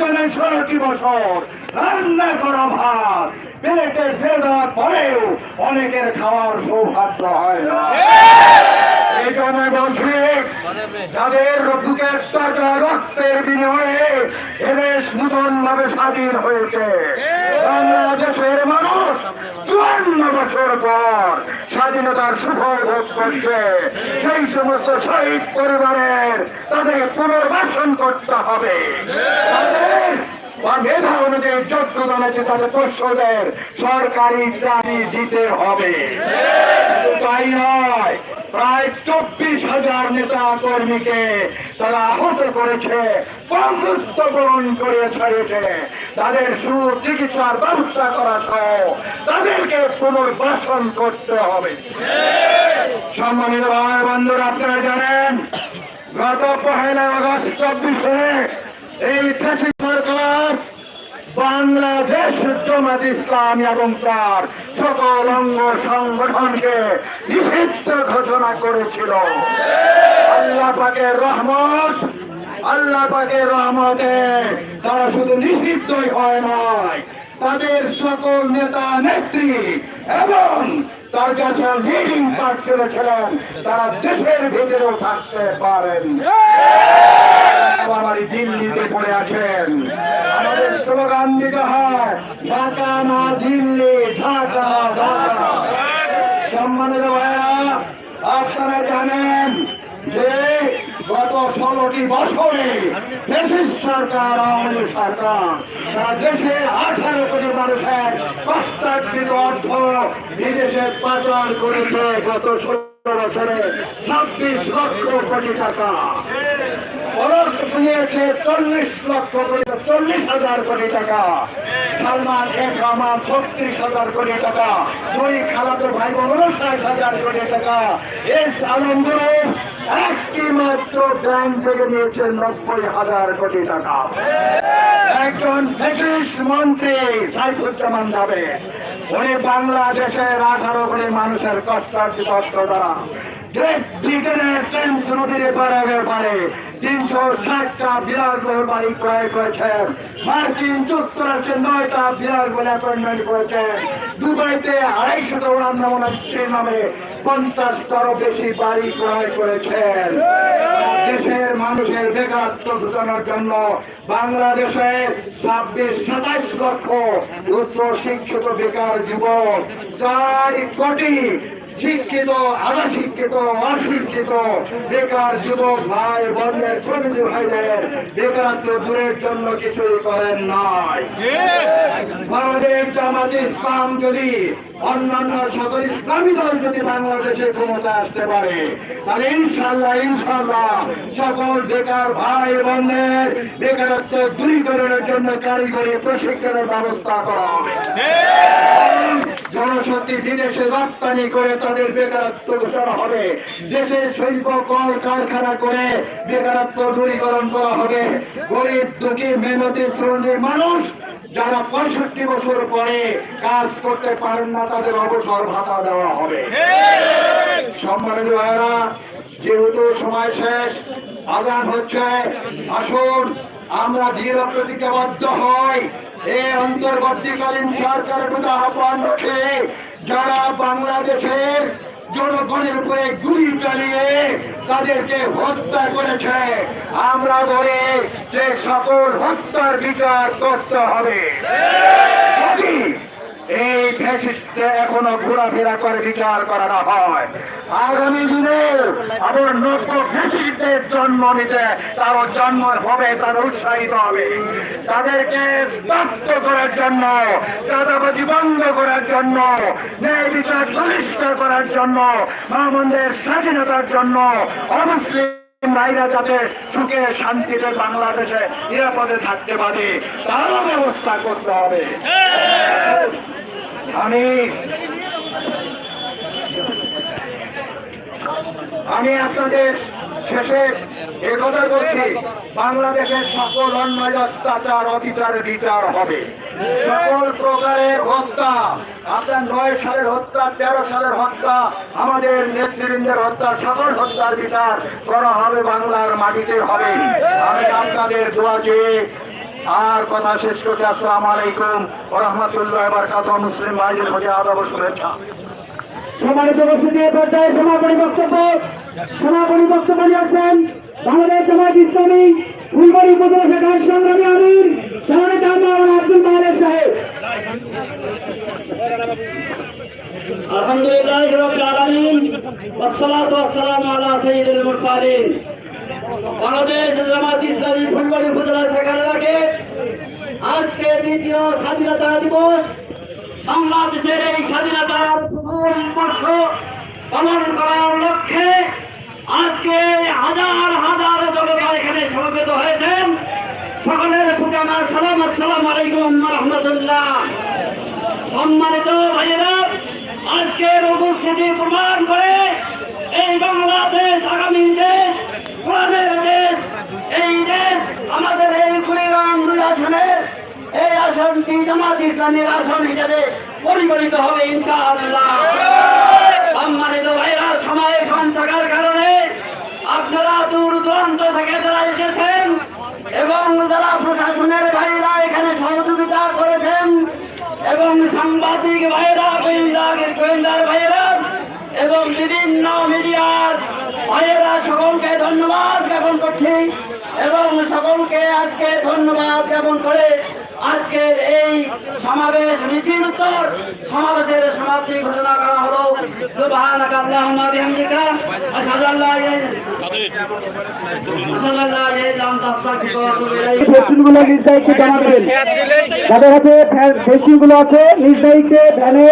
নির্বাচনের ষোলোটি বছর। রান্না করা ভাত। প্লেটে ফেলে দেওয়ার পরেও অনেকের খাওয়ার সৌভাগ্য হয় না। এই জন্য বলছি যাদের বুকের তাজা রক্তের বিনিময়ে এদেশ নূতন ভাবে স্বাধীন হয়েছে। বাংলাদেশের মানুষ চুয়ান্ন বছর পর স্বাধীনতার সুফল ভোগ করছে। সেই সমস্ত শহীদ পরিবারের তাদেরকে পুনর্বাসন করতে হবে। তাদের বা মেধা অনুযায়ী যোগ্যতা অনুযায়ী তাদের পশুদের সরকারি চাকরি দিতে হবে। তাই প্রায় চব্বিশ হাজার নেতা কর্মীকে তারা আহত করেছে বন্ধুত্ব গ্রহণ করে ছাড়িয়েছে। তাদের সুচিকিৎসার ব্যবস্থা করা সহ তাদেরকে পুনর্বাসন করতে হবে। সম্মানিত ভাই বন্ধুরা, আপনারা জানেন, গত পহেলা আগস্ট চব্বিশে এই বাংলাদেশ জমাত ইসলাম এবং তার সকল অঙ্গ সংগঠনকে নিষিদ্ধ ঘোষণা করেছিল। আল্লাহ পাকের রহমত, আল্লাহ পাকের রহমতে তারা শুধু নিষিদ্ধই হয় নয় তাদের সকল নেতা, নেত্রী এবং তার কাছে লিডিং পার্ট চলেছিলেন। তারা দেশের ভিতরেও থাকতে পারেন। বাবারি দিল্লিতে পড়ে আছেন। আমাদের স্লোগান দিতে হয় ঢাকা না দিল্লি ঢাকা ঢাকা। সম্মানিত ভাইরা আপনারা জানেন ষোলোটি বছরে দেশের সরকার, আওয়ামী সরকার তারা দেশের আঠারো কোটি মানুষের কষ্টার্জিত অর্থ বিদেশে পাচার করেছে গত ষোলো বছরে ছাব্বিশ লক্ষ কোটি টাকা। চল্লিশ লক্ষ কোটি চল্লিশ হাজার কোটি টাকা। সালমান রহমান ছত্রিশ হাজার কোটি টাকা। দুই খালাতো ভাই হাজার কোটি টাকা। এস একটি মাত্র ব্যাংক থেকে নিয়েছে নব্বই হাজার কোটি টাকা। একজন ব্রিটিশ মন্ত্রী সাইফুজ্জামান যাবে। উনি বাংলাদেশের আঠারো কোটি মানুষের কষ্টার্জিত কষ্ট দ্বারা গ্রেট ব্রিটেনের টেমস নদীর পারে পারে। তিনশো ষাটটা বিলাসবহুল বাড়ি ক্রয় করেছেন মার্কিন যুক্তরাষ্ট্রে নয়টা বিলাসবহুল অ্যাপয়েন্টমেন্ট করেছেন দুবাইতে আড়াইশো উড়ান নমুনা স্ত্রীর নামে পঞ্চাশটারও বেশি বাড়ি ক্রয় করেছেন দেশের মানুষের বেকারত্ব ঘটানোর জন্য বাংলাদেশে ছাব্বিশ, সাতাইশ লক্ষ উচ্চ শিক্ষিত বেকার যুবক, চার কোটি শিক্ষিত আধা শিক্ষিত অশিক্ষিত, বেকার যুবক ভাই বোনের শ্রমিক ভাইদের বেকারত্ব দূরের জন্য কিছুই করেন নাই। বাংলাদেশ জামাত ইসলাম যদি অন্যান্য সকল ইসলামী দল যদি বাংলাদেশে ক্ষমতা আসতে পারে, তাহলে ইনশাল্লাহ ইনশাল্লাহ সকল বেকার ভাই, বোনদের বেকারত্ব দূরীকরণের জন্য কারিগরি প্রশিক্ষণের ব্যবস্থা করা হবে। জনশক্তি বিদেশে রপ্তানি করে তাদের বেকারত্ব ঘোষণা হবে। দেশের শিল্প, কল, কারখানা করে বেকারত্ব দূরীকরণ করা হবে। গরিব, দুঃখী, মেহনতি শ্রমিক মানুষ যারা পঁয়ষট্টি বছর পরে কাজ করতে পারেন না, তাদের অবসর ভাতা দেওয়া হবে। সম্মানিত ভাইরা যেহেতু সময় শেষ, আজান হচ্ছে, আসুন, আমরা দৃঢ় প্রতিজ্ঞাবদ্ধ হই। এই অন্তর্বর্তীকালীন সরকারের প্রতি আহ্বান রেখে যারা বাংলাদেশের জনগণের উপরে গুলি চালিয়ে তাদেরকে হত্যা করেছে আমরা বলি যে সকল হত্যার বিচার করতে হবে। যদি এই এখনও ঘোরাফেরা করে, বিচার করা না হয়। আগামী দিনে আবার নব্য ফ্যাসিস্টদের জন্ম নিতে তারও জন্ম হবে, তারা উৎসাহিত হবে। তাদেরকে স্তব্ধ করার জন্য, চাঁদাবাজি বন্ধ করার জন্য, ন্যায় বিচার প্রতিষ্ঠা করার জন্য মামন্দের স্বাধীনতার জন্য অমুসলিম ভাইরা যাতে সুখে শান্তিতে বাংলাদেশে নিরাপদে থাকতে পারে, তারও ব্যবস্থা করতে হবে। আমি আমি আপনাদের শেষে একথা বলছি, বাংলাদেশের সকল অন্যায় অত্যাচার অবিচারের বিচার হবে। সকল প্রকারের হত্যা, আপনার নয় সালের হত্যা, তেরো সালের হত্যা, আমাদের নেতৃবৃন্দের হত্যা, সকল হত্যার বিচার করা হবে, বাংলার মাটিতে হবে। আমি আপনাদের দোয়া চেয়ে আর কথা শেষ করতে আসসালামু আলাইকুম রহমতুল্লাহ বারকাত মুসলিম ভাইদের প্রতি আদাব ও শুভেচ্ছা সম্মানিত উপস্থিতি এ পর্যায়ে সমাপনী বক্তব্য সমাপনী বক্তব্য নিয়েছেন বাংলাদেশ জামাত ইসলামী ফুলবাড়ি উপজেলা শাখার সংগ্রামী আমির জননেতা মাওলানা আব্দুল মালেক সাহেব আলহামদুলিল্লাহ রবিল আলামিন والصلاه والسلام على سيد المرسلين বাংলাদেশ জামাত ইসলামী ফুলবাড়ি উপজেলা শাখার লাগে আজকে দ্বিতীয় স্বাধীনতা দিবস। বাংলাদেশের এই স্বাধীনতার বর্ষ পালন করার লক্ষ্যে আজকে হাজার হাজার জনতা এখানে সমবেত হয়েছেন। সকলের প্রতি আমার সালাম, আসসালাম আলাইকুম রহমতুল্লাহ। সম্মানিত ভাইয়েরা, আজকের উপস্থিতি প্রমাণ করে এই বাংলাদেশ আগামী দেশ কোরআনের দেশ এই দেশ আমাদের এই কুড়িগ্রাম দুই আসনের এই আসনটি জামাত ইসলামের আসন হিসেবে পরিগণিত হবে, ইনশাআল্লাহ। সম্মানিত ভাইরা, সময় কম থাকার কারণে আপনারা দূর দূরান্ত থেকে যারা এসেছেন এবং যারা প্রশাসনের ভাইরা এখানে সহযোগিতা করেছেন এবং সাংবাদিক ভাইরা গোয়েন্দার গোয়েন্দার ভাইরা এবং বিভিন্ন সকলকে ধন্যবাদ জ্ঞাপন করছি এবং সকলকে আজকে ধন্যবাদ জ্ঞাপন করে আজকের এই সমাবেশ মিছিল উত্তর সমাবেশের সমাপ্তি ঘোষণা করা হলো। সুবহানাকা আল্লাহুম্মা বিহামদিকা আশহাদু আল্লা ইলাহা আছে নিজ দায়িত্বে ভ্যানে